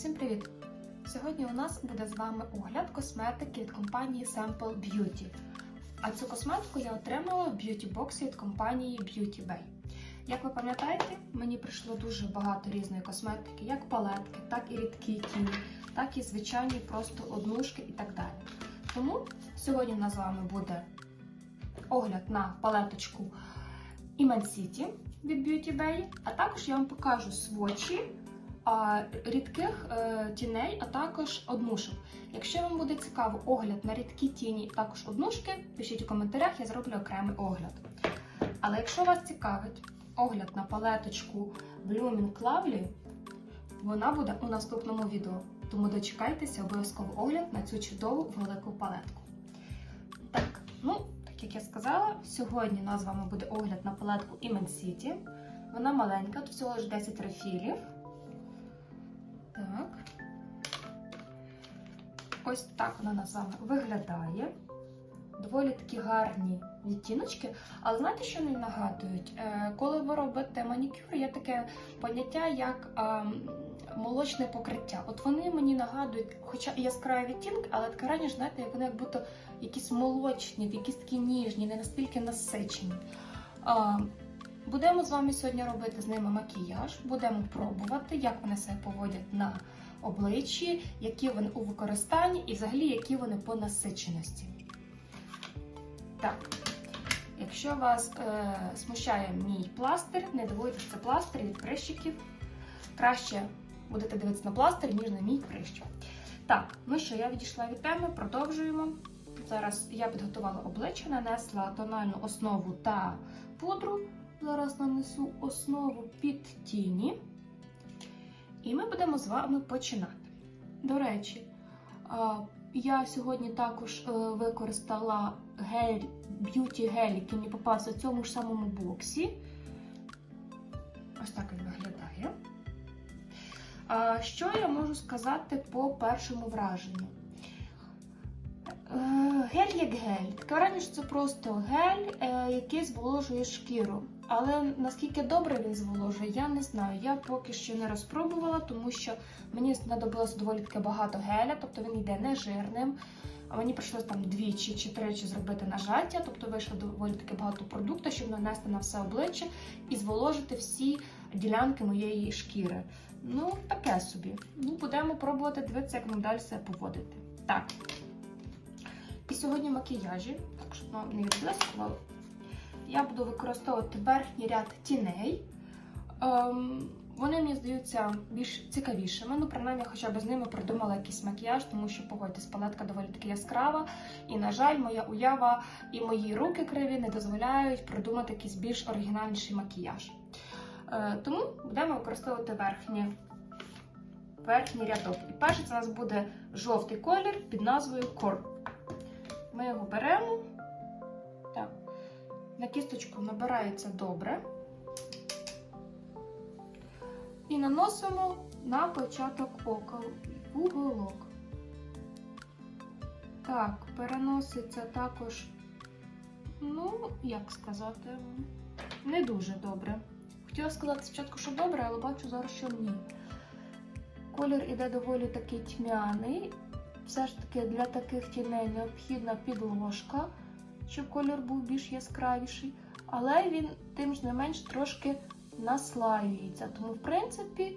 Всім привіт! Сьогодні у нас буде з вами огляд косметики від компанії Sample Beauty. А цю косметику я отримала в б'юті-боксі від компанії Beauty Bay. Як ви пам'ятаєте, мені прийшло дуже багато різної косметики, як палетки, так і рідкі тіні, так і звичайні просто однушки і так далі. Тому сьогодні у нас з вами буде огляд на палеточку Iman City від Beauty Bay, а також я вам покажу свочі рідких е, тіней, а також однушок. Якщо вам буде цікаво огляд на рідкі тіні, також однушки, пишіть у коментарях, я зроблю окремий огляд. Але якщо вас цікавить огляд на палеточку Blooming Lovely, вона буде у наступному відео. Тому дочекайтеся обов'язково огляд на цю чудову велику палетку. Так, ну, так як я сказала, сьогодні у нас з вами буде огляд на палетку Imen City. Вона маленька, тут всього лише 10 рефілів. Ось так вона на вами виглядає. Доволі такі гарні відтіночки. Але знаєте, що вони нагадують? Е, коли ви робите манікюр, є таке поняття, як молочне покриття. От вони мені нагадують, хоча яскраві відтінки, але таке раніше, знаєте, вони як будто якісь молочні, якісь такі ніжні, не настільки насичені. Будемо з вами сьогодні робити з ними макіяж, будемо пробувати, як вони себе поводять на обличчі, які вони у використанні і взагалі які вони по насиченості. Так, якщо вас е, смущає мій пластир, не дивуйтесь, це пластир від прищиків. Краще будете дивитися на пластир, ніж на мій прищик. Так, ну що, я відійшла від теми, продовжуємо. Зараз я підготувала обличчя, нанесла тональну основу та пудру. Зараз нанесу основу під тіні. І ми будемо з вами починати. До речі, я сьогодні також е, використала гель, б'юті гель, який мені попався в цьому ж самому боксі. Ось так він виглядає. Що я можу сказати по першому враженню? Е, Гель як гель. Враження, що це просто гель, е, який зволожує шкіру. Але наскільки добре він зволожує, я не знаю. Я поки що не розпробувала, тому що мені знадобилося доволі таки багато геля, тобто він йде не жирним. А мені прийшлося там двічі чи тричі зробити нажаття, тобто вийшло доволі таки багато продукту, щоб нанести на все обличчя і зволожити всі ділянки моєї шкіри. Ну, таке собі. Ну, Будемо пробувати дивитися, як нам далі себе поводити. Так. І сьогодні макіяжі, так щоб вам не відблискувало, я буду використовувати верхній ряд тіней. Ем, вони мені здаються більш цікавішими. Ну, принаймні, хоча б з ними придумала якийсь макіяж, тому що, погодьтесь, палетка доволі таки яскрава. І, на жаль, моя уява і мої руки криві не дозволяють придумати якийсь більш оригінальніший макіяж. Е, тому будемо використовувати верхній, верхній рядок. І перший це у нас буде жовтий колір під назвою Core. Ми його беремо. На кісточку набирається добре. І наносимо на початок ока уголок. Так, переноситься також, ну, як сказати, не дуже добре. Хотіла сказати спочатку, що добре, але бачу зараз, що ні. Колір іде доволі такий тьмяний. Все ж таки для таких тіней необхідна підложка, щоб колір був більш яскравіший, але він тим ж не менш трошки наслаюється. Тому, в принципі,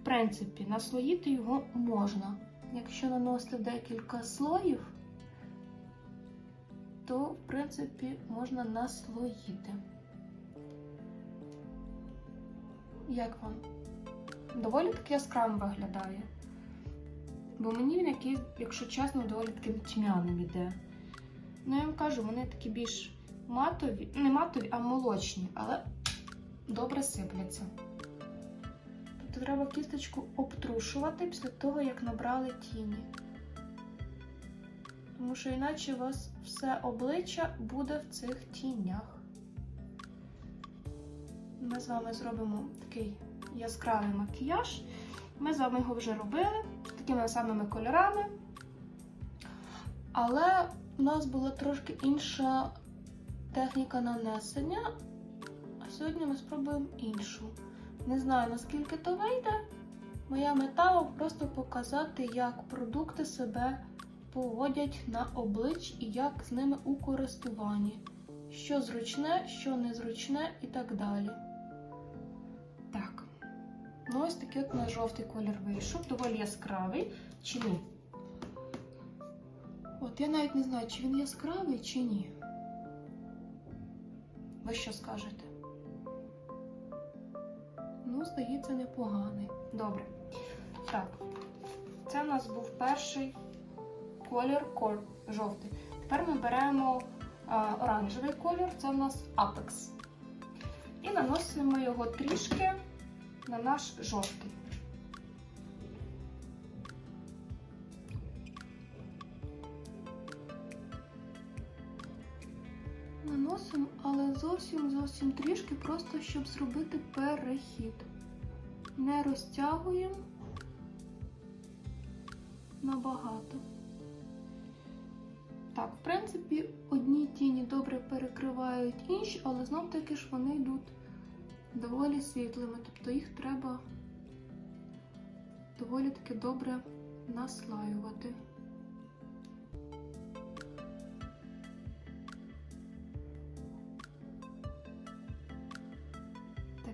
в принципі, наслоїти його можна. Якщо наносити декілька слоїв, то, в принципі, можна наслоїти. Як вам? Доволі таки яскраво виглядає. Бо мені він якийсь, якщо чесно, доволі таким тьмяним іде. Ну, я вам кажу, вони такі більш матові, не матові, а молочні, але добре сипляться. Тобто треба кісточку обтрушувати після того, як набрали тіні. Тому що іначе у вас все обличчя буде в цих тінях. Ми з вами зробимо такий яскравий макіяж. Ми з вами його вже робили такими самими кольорами. Але у нас була трошки інша техніка нанесення. А сьогодні ми спробуємо іншу. Не знаю, наскільки то вийде. Моя мета просто показати, як продукти себе поводять на обличчі і як з ними у користуванні. Що зручне, що незручне і так далі. Так. Ну, ось такий от на жовтий колір вийшов, доволі яскравий чи ні. От я навіть не знаю, чи він яскравий, чи ні. Ви що скажете? Ну, здається, непоганий. Добре. Так. Це в нас був перший колір кор жовтий. Тепер ми беремо а, оранжевий колір, це в нас Apex. І наносимо його трішки на наш жовтий. Наносимо, але зовсім зовсім трішки, просто щоб зробити перехід. Не розтягуємо набагато. Так, в принципі, одні тіні добре перекривають інші, але знов таки ж вони йдуть доволі світлими, тобто їх треба доволі таки добре наслаювати.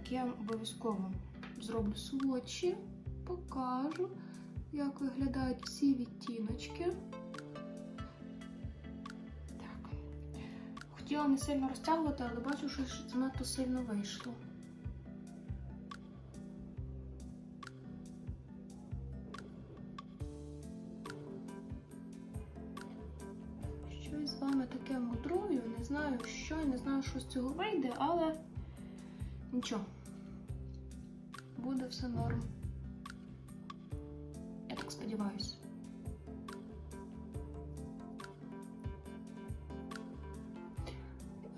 Так, я обов'язково зроблю сводчі, покажу, як виглядають всі відтіночки. Так. Хотіла не сильно розтягувати, але бачу, що занадто сильно вийшло. Щось з вами таке мудрую, не знаю що, не знаю, що з цього вийде, але нічого. Буде все норм. Я так сподіваюся.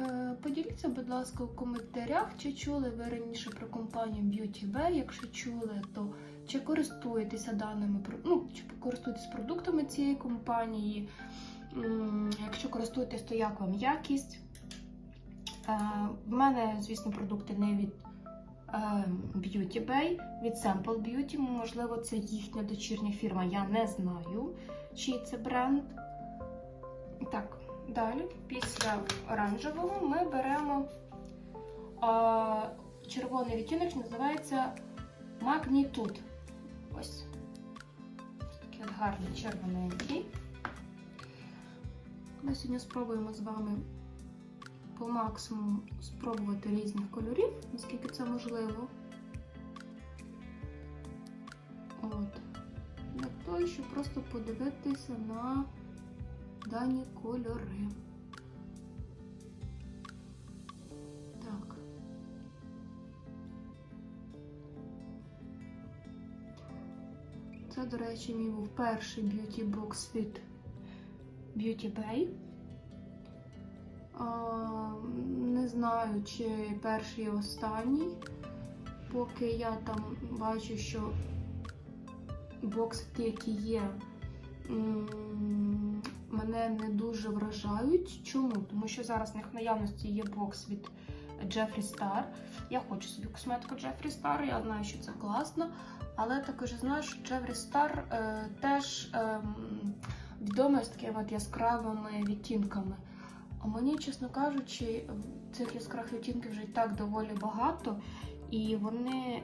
Е, Поділіться, будь ласка, у коментарях, чи чули ви раніше про компанію Beauty Bay. Якщо чули, то чи користуєтеся даними ну, чи користуєтесь продуктами цієї компанії. Якщо користуєтесь, то як вам якість? Е, В мене, звісно, продукти не від Beauty Bay, від Sample Beauty. Можливо, це їхня дочірня фірма. Я не знаю, чий це бренд. Так, далі, після оранжевого, ми беремо а, червоний відтінок, називається Magnitude. Ось. Такий гарний червоненький. Ми сьогодні спробуємо з вами по максимуму спробувати різних кольорів, наскільки це можливо. От. Для того, щоб просто подивитися на дані кольори. Так. Це, до речі, мій був перший б'юті бокс від Beauty Bay. Не знаю, чи перший і останній, поки я там бачу, що бокси, які є, мене не дуже вражають. Чому? Тому що зараз в них в наявності є бокс від Jeffree Star. Я хочу собі косметику Jeffree Star, я знаю, що це класно, але також знаю, що Star е, теж ем, відомий з такими от яскравими відтінками. А мені, чесно кажучи, цих яскравих відтінків вже так доволі багато, і вони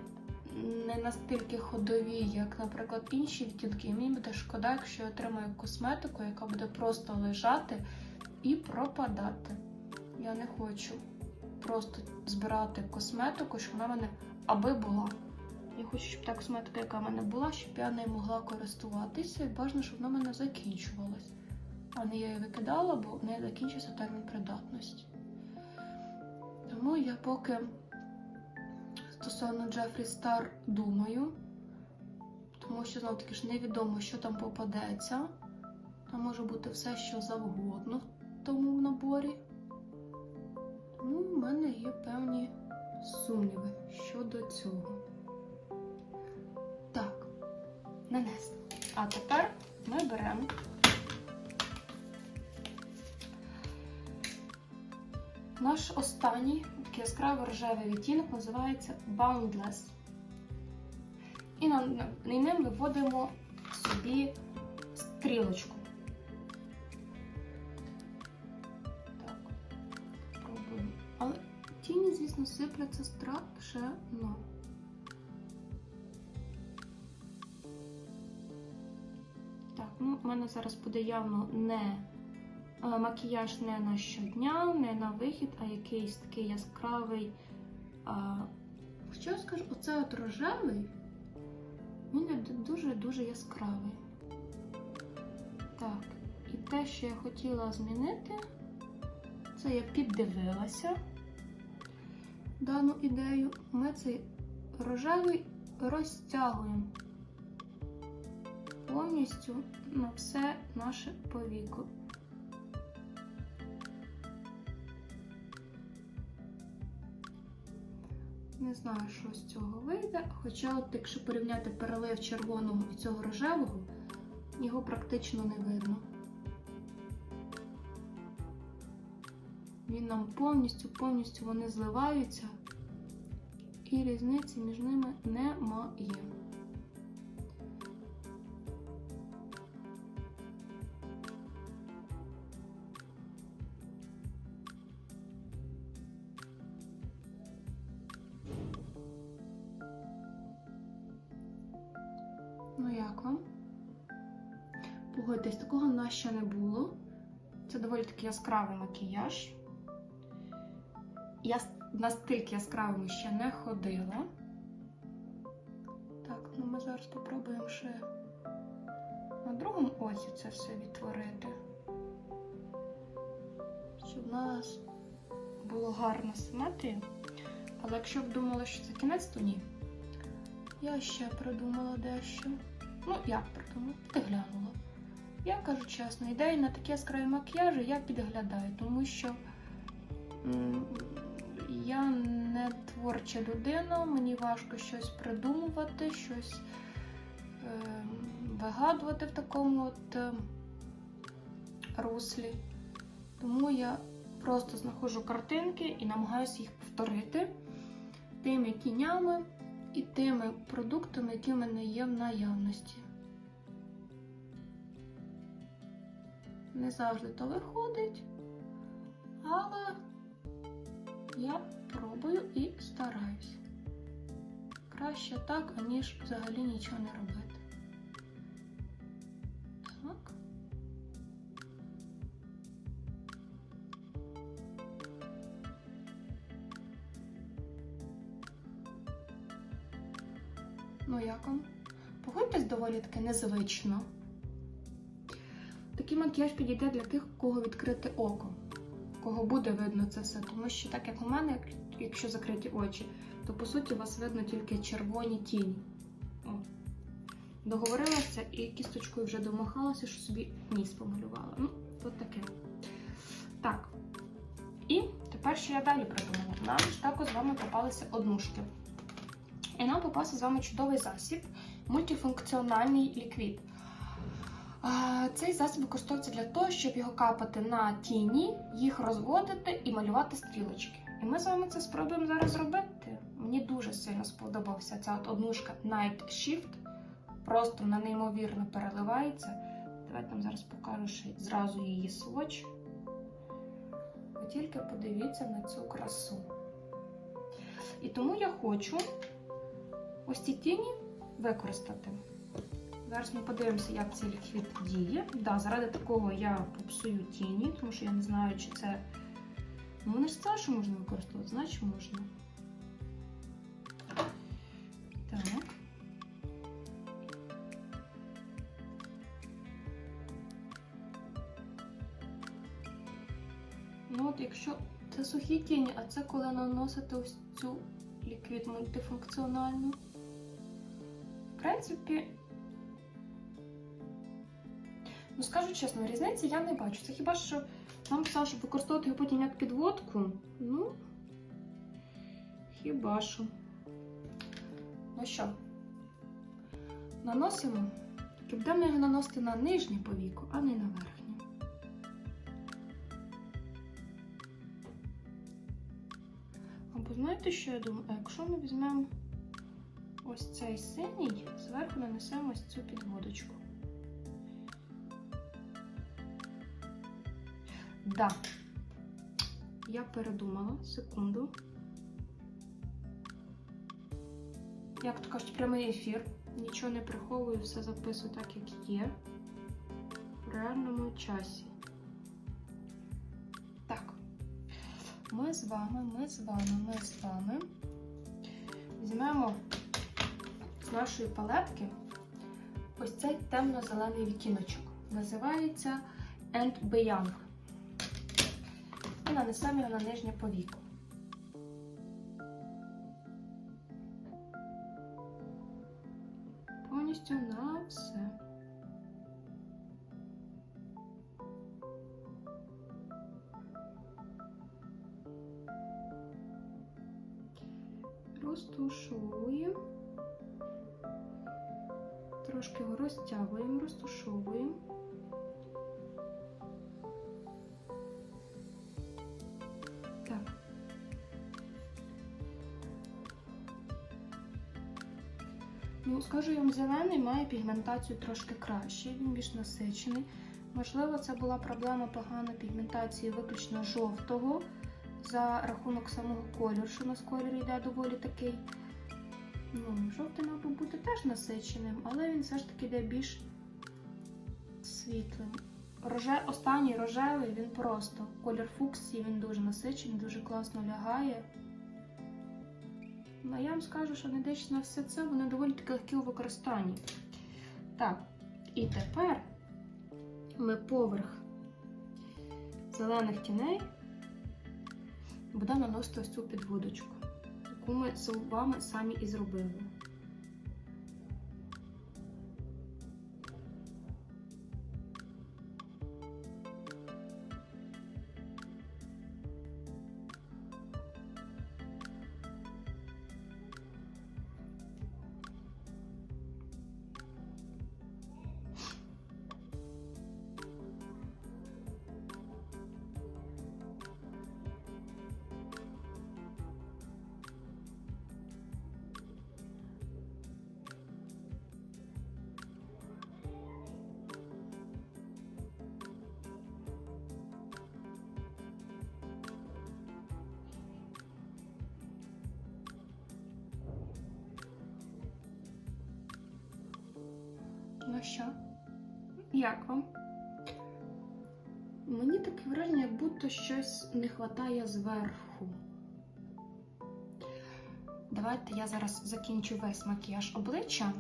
не настільки ходові, як, наприклад, інші відтінки. І мені буде шкода, якщо я отримаю косметику, яка буде просто лежати і пропадати. Я не хочу просто збирати косметику, щоб вона в мене аби була. Я хочу, щоб та косметика, яка в мене була, щоб я нею могла користуватися, і бажано, щоб вона в мене закінчувалась. А не я її викидала, бо в неї закінчився термін придатності. Тому я поки стосовно Джефрі Стар думаю, тому що знов таки ж невідомо, що там попадеться. Там може бути все, що завгодно в тому наборі. Тому в мене є певні сумніви щодо цього. Так, нанесли. А тепер ми беремо наш останній яскравий рожевий відтінок називається Boundless. І ним виводимо собі стрілочку. Так, пробуємо. Але тіні, звісно, сипляться страшенно. Так, ну в мене зараз буде явно не макіяж не на щодня, не на вихід, а якийсь такий яскравий. А, що я скажу, оце от рожевий, він дуже-дуже яскравий. Так, і те, що я хотіла змінити, це я піддивилася дану ідею. Ми цей рожевий розтягуємо повністю на все наше повіко. Не знаю, що з цього вийде, хоча, от якщо порівняти перелив червоного і цього рожевого, його практично не видно. Він нам повністю, повністю вони зливаються, і різниці між ними немає. Ну як вам? Погодьтесь, такого в нас ще не було. Це доволі таки яскравий макіяж. Я настільки яскравими ще не ходила. Так, ну ми зараз спробуємо ще на другому оці це все відтворити. Щоб у нас було гарна симетрія. Але якщо б думали, що це кінець, то ні. Я ще придумала дещо. Ну, як придумала? Підглянула. Я кажу чесно, ідеї на такі яскраві макіяжі я підглядаю, тому що я не творча людина, мені важко щось придумувати, щось е, вигадувати в такому от е, руслі. Тому я просто знаходжу картинки і намагаюся їх повторити тими тінями і тими продуктами, які в мене є в наявності. Не завжди то виходить, але я пробую і стараюсь. Краще так, аніж взагалі нічого не робити. Ну як вам? Погодьтесь доволі таки незвично. Такий макіяж підійде для тих, у кого відкрите око, кого буде видно це все. Тому що, так як у мене, якщо закриті очі, то по суті у вас видно тільки червоні тіні. О. Договорилася і кісточкою вже домахалася, що собі ніс помалювала. Ну, от таке. Так. І тепер що я далі придумала? Нам ж також з вами попалися однушки. І нам попався з вами чудовий засіб мультифункціональний ліквід. Цей засіб використовується для того, щоб його капати на тіні, їх розводити і малювати стрілочки. І ми з вами це спробуємо зараз зробити. Мені дуже сильно сподобався ця от однушка Night Shift. Просто вона неймовірно переливається. Давайте вам зараз покажу ще зразу її своч. Ви тільки подивіться на цю красу. І тому я хочу ось ці тіні використати. Зараз ми подивимося, як цей ліквід діє. Да, заради такого я попсую тіні, тому що я не знаю, чи це. Ну, вони ж сказали, що можна використовувати, значить можна. Так. Ну от якщо це сухі тіні, а це коли наносити ось цю ліквід мультифункціональну. В принципі, ну скажу чесно, різниці я не бачу. Це хіба що нам сказали, щоб використовувати його потім як підводку. Ну, хіба що. Ну що, наносимо. Тільки будемо його наносити на нижнє повіко, а не на верхнє. Або знаєте, що я думаю? Якщо ми візьмемо ось цей синій, зверху нанесемо ось цю підводочку. Да. Я передумала, секунду. Як то кажуть, прямий ефір. Нічого не приховую, все записую так, як є. В реальному часі. Так. Ми з вами, ми з вами, ми з вами. Візьмемо з нашої палетки ось цей темно-зелений відтіночок. Називається End Beyond. І нанесемо його на нижнє повіко. Повністю на все. Розтушовуємо. Трошки його розтягуємо, розтушовуємо. Ну, скажу я вам, зелений має пігментацію трошки краще, він більш насичений. Можливо, це була проблема поганої пігментації виключно жовтого за рахунок самого кольору, що у нас колір йде доволі такий. Ну, жовтий би бути теж насиченим, але він все ж таки йде більш світлим. Роже... Останній рожевий він просто. Колір фуксії він дуже насичений, дуже класно лягає. Ну, я вам скажу, що не дивлячись на все це, вони доволі таки легкі у використанні. Так, і тепер ми поверх зелених тіней будемо наносити ось цю підводочку, яку ми з вами самі і зробили. Що, як вам? Мені таке враження, як будто щось не вистачає зверху. Давайте я зараз закінчу весь макіяж обличчя.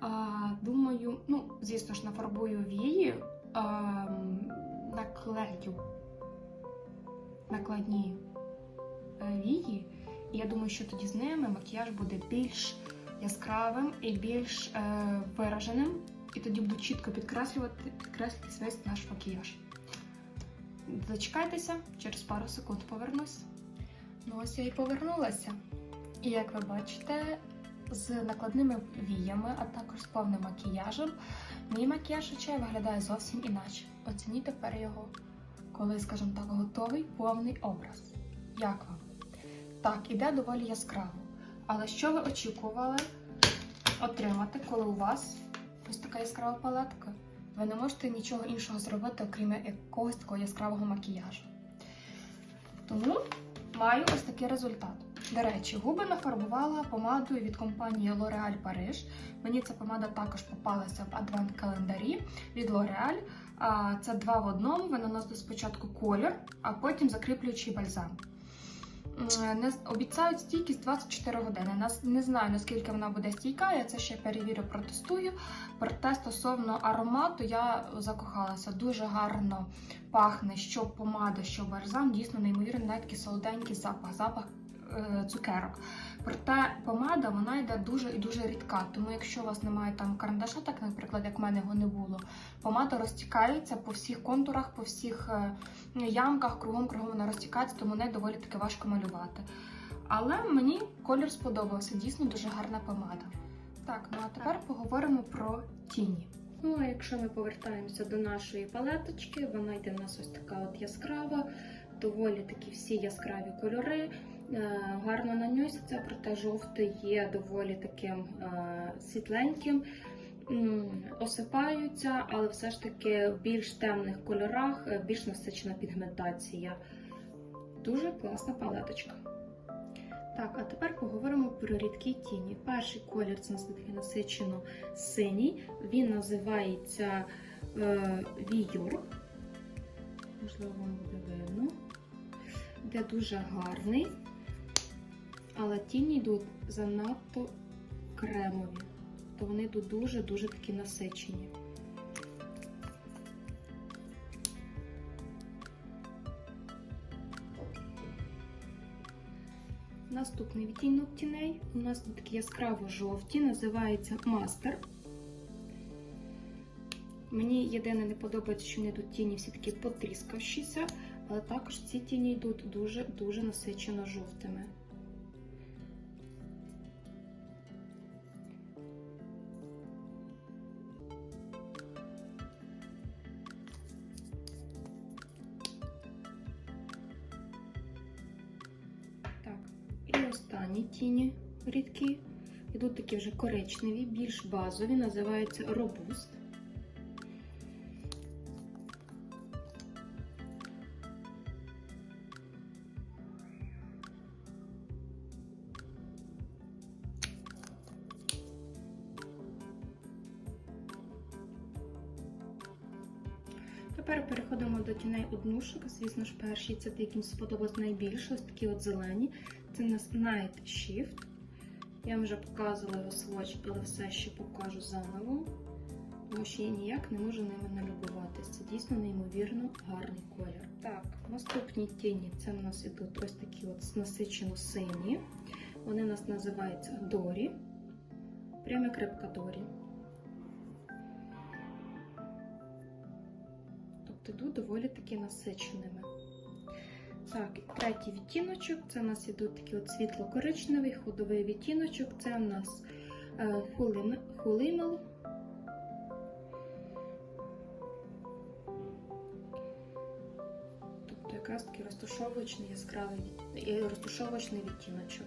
А, думаю, ну, звісно ж, нафарбую вії, а, наклею накладні е, вії. І я думаю, що тоді з ними макіяж буде більш яскравим і більш е, вираженим. І тоді буду чітко підкреслювати, підкреслювати весь наш макіяж. Зачекайтеся, через пару секунд повернусь. Ну ось я і повернулася. І як ви бачите, з накладними віями, а також з повним макіяжем, мій макіяж очей виглядає зовсім іначе. Оцініть тепер його, коли, скажімо так, готовий повний образ. Як вам? Так, іде доволі яскраво. Але що ви очікували отримати, коли у вас ось така яскрава палетка? Ви не можете нічого іншого зробити, окрім якогось такого яскравого макіяжу. Тому маю ось такий результат. До речі, губи нафарбувала помадою від компанії L'Oréal Paris. Мені ця помада також попалася в адвент-календарі від L'Oréal. Це два в одному. Ви наносите спочатку колір, а потім закріплюючий бальзам. М, Не обіцяють стійкість 24 години. Нас не знаю наскільки вона буде стійка. Я це ще перевірю, протестую. Проте стосовно аромату я закохалася. Дуже гарно пахне, що помада, що бальзам. Дійсно неймовірно, навіть солоденький запах, запах е, цукерок. Проте помада вона йде дуже і дуже рідка. Тому якщо у вас немає там карандаша, так наприклад, як в мене його не було, помада розтікається по всіх контурах, по всіх е, ямках, кругом кругом вона розтікається, тому не доволі таки важко малювати. Але мені колір сподобався, дійсно дуже гарна помада. Так, ну а тепер поговоримо про тіні. Ну, а якщо ми повертаємося до нашої палеточки, вона йде в нас ось така от яскрава, доволі такі всі яскраві кольори. Е, гарно наносяться, проте жовтий є доволі таким е, світленьким. Осипаються, але все ж таки в більш темних кольорах, е, більш насичена пігментація. Дуже класна палеточка. Так, а тепер поговоримо про рідкі тіні. Перший колір це нас насичено синій. Він називається е. Можливо, вам буде видно. Де дуже гарний. Але тіні йдуть занадто кремові. То вони йдуть дуже-дуже такі насичені. Наступний відтінок тіней у нас тут такі яскраво жовті, називається мастер. Мені єдине не подобається, що вони тут тіні всі такі потріскавшіся, але також ці тіні йдуть дуже-дуже насичено жовтими. Тіні рідкі. Ідуть такі вже коричневі, більш базові, називаються робуст. Тепер переходимо до тіней однушок. Звісно ж, перший це ті, яким сподобалось найбільше. Ось такі от зелені. Це у нас Night Shift. Я вам вже показувала його сводч, але все ще покажу заново. Тому що я ніяк не можу ними налюбуватися. Це дійсно неймовірно гарний колір. Так, наступні тіні це у нас ідуть ось такі от насичено сині. Вони у нас називаються Дорі. Прямо як Дорі. Тобто йдуть доволі таки насиченими. Так, третій відтіночок це у нас ідуть такі от світло-коричневий, ходовий відтіночок. Це у нас е, хулим- хулимел. Тобто якраз такий розташовочний яскравий розташовочний відтіночок.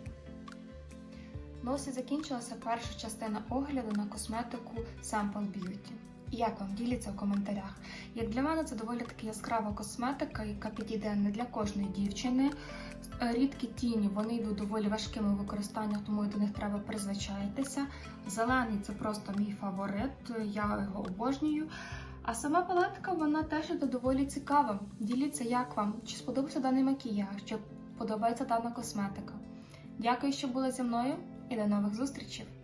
Ну ось і закінчилася перша частина огляду на косметику Sample Beauty. Як вам діліться в коментарях? Як для мене це доволі таки яскрава косметика, яка підійде не для кожної дівчини. Е, Рідкі тіні вони йдуть доволі важкими в використаннях, тому до них треба призвичаїтися. Зелений це просто мій фаворит, я його обожнюю. А сама палетка вона теж іде доволі цікава. Діліться, як вам, чи сподобався даний макіяж, чи подобається дана косметика. Дякую, що були зі мною і до нових зустрічей!